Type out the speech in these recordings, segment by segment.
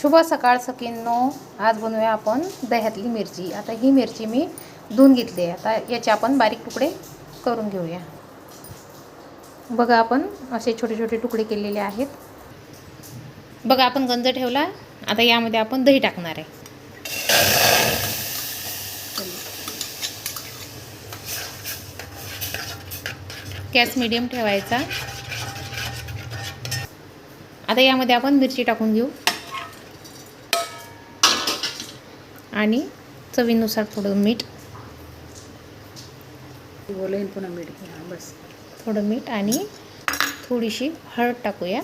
शुभ सकाळ सकींनो आज बनवूया आपण दह्यातली मिरची. आता ही मिरची मी धुवून घेतली आहे. आता याचे आपण बारीक तुकडे करून घेऊया. बघा आपण असे छोटे छोटे तुकडे केलेले आहेत. बघा आपण गंज ठेवला. आता यामध्ये आपण दही टाकणार आहे. गॅस मिडियम ठेवायचा. आता यामध्ये आपण मिरची टाकून घेऊ. आणि चवीनुसार थोडं मीठ. बोलेल पुन्हा मीठ घ्या बस. थोडं मीठ आणि थोडीशी हळद टाकूया.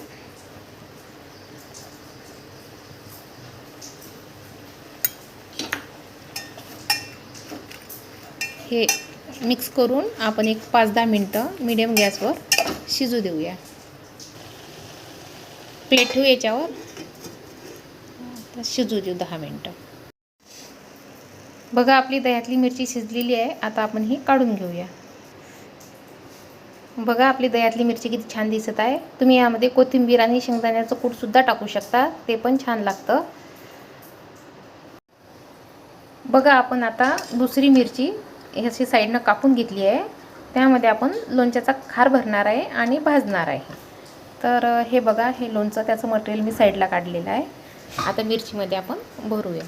हे मिक्स करून आपण एक पाच दहा मिनटं मीडियम गॅसवर शिजू देऊया. प्लेट ठेवू याच्यावर? शिजू देऊ दहा मिनटं. बघा आपली दह्यातली मिरची शिजलेली आहे. आता आपण ही काढून घेऊया. बघा आपली दह्यातली मिरची किती छान दिसत आहे. तुम्ही यामध्ये कोथिंबीर आणि शेंगदाण्याचं कूटसुद्धा टाकू शकता. ते पण छान लागतं. बघा आपण आता दुसरी मिरची ह्याची साईडनं कापून घेतली आहे. त्यामध्ये आपण लोणच्याचा खार भरणार आहे आणि भाजणार आहे. तर हे बघा हे लोणचं त्याचं मटेरियल मी साईडला काढलेलं आहे. आता मिरचीमध्ये आपण भरूया.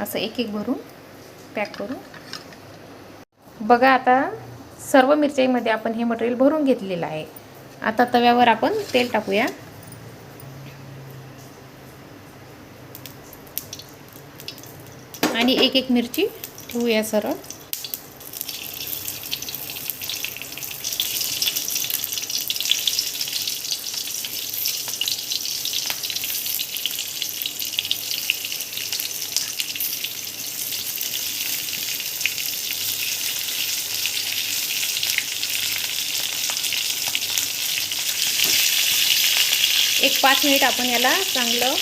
असं एक एक भरून पॅक करू बघा आता सर्व मिरच्याईमध्ये आपण हे मटेरियल भरून घेतलेलं आहे. आता तव्यावर आपण तेल टाकूया. आणि एक एक मिरची ठेवूया सरळ. एक पाच मिनिट आपण याला चांगलं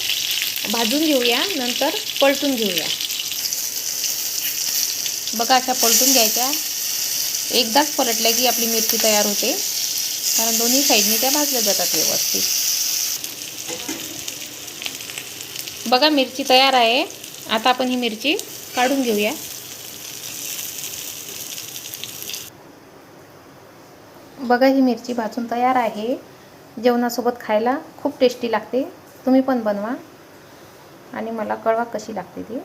भाजून घेऊया नंतर पलटून घेऊया. बघा अशा पलटून घ्यायच्या. एकदाच पलटल्या की आपली मिरची तयार होते. कारण दोन्ही साईडने त्या भाजल्या जातात व्यवस्थित. बघा मिरची तयार आहे. आता आपण ही मिरची काढून घेऊया. बघा ही मिरची भाजून तयार आहे. जेवणासोबत खायला खूप टेस्टी लागते. तुम्ही पण बनवा. आणि मला कळवा कशी लागते ती.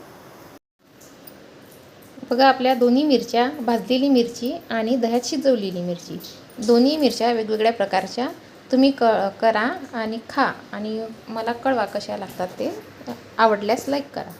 बघा आपल्या दोन्ही मिरच्या भाजलेली मिरची आणि दह्यात शिजवलेली मिरची. दोन्ही मिरच्या वेगवेगळ्या प्रकारच्या. तुम्ही क करा आणि खा. आणि मला कळवा कशा लागतात ते. आवडल्यास लाईक करा.